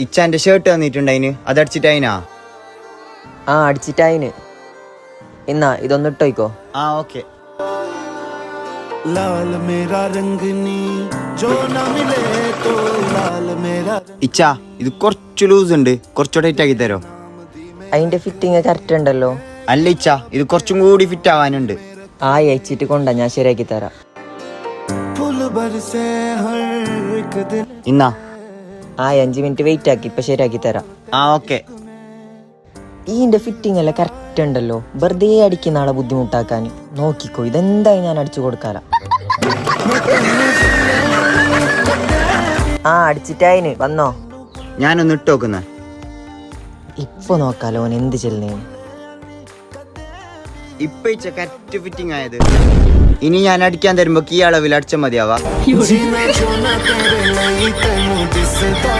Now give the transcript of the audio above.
ഇച്ചാന്റെ shirt തന്നിട്ടുണ്ടായിന് അതടിച്ചിട്ടായിനാ ആ അടിച്ചിട്ടായിന് എന്നാ ഇതൊന്ന് ഇട്ടോയിക്കോ ആ ഓക്കെ. ഇച്ച ഇത് കുറച്ച് ലൂസ് ഉണ്ട്. കുറച്ചുകൂടെ ടൈറ്റ് ആക്കി തരോ? അതിന്റെ ഫിറ്റിംഗ് കറക്റ്റ് ഉണ്ടല്ലോ. അല്ല ഇച്ച ഇത് കുറച്ചും കൂടി ഫിറ്റ് ആവാനുണ്ട്. ആ അയച്ചിട്ട് കൊണ്ടാ ഞാൻ ശരിയാക്കി തരാം. ഇന്നാ. ആ അഞ്ച് മിനിറ്റ് വെയിറ്റ് ആക്കി ഇപ്പൊ ശരിയാക്കി തരാം. ആ ഓക്കെ ഈന്റെ ഫിറ്റിംഗ് എല്ലാം കറക്റ്റ് ഉണ്ടല്ലോ. വെറുതെ അടിക്കുന്ന ആളെ ബുദ്ധിമുട്ടാക്കാൻ. നോക്കിക്കോ ഇതെന്തായി ഞാൻ അടിച്ചു കൊടുക്കാല. ആ അടിച്ചിട്ടായിന് വന്നോ. ഞാനൊന്ന് ഇട്ട് നോക്കുന്ന. ഇപ്പൊ നോക്കാലോ ഓൻ എന്ത് ചെല്ലുന്നേന്ന് ഇപ്പൊ ഇച്ച കറക്റ്റ് ഫിറ്റിംഗ് ആയത്. ഇനി ഞാൻ അടിക്കാൻ തരുമ്പോ കീ അളവിൽ അടിച്ച മതിയാവാ. दिसदा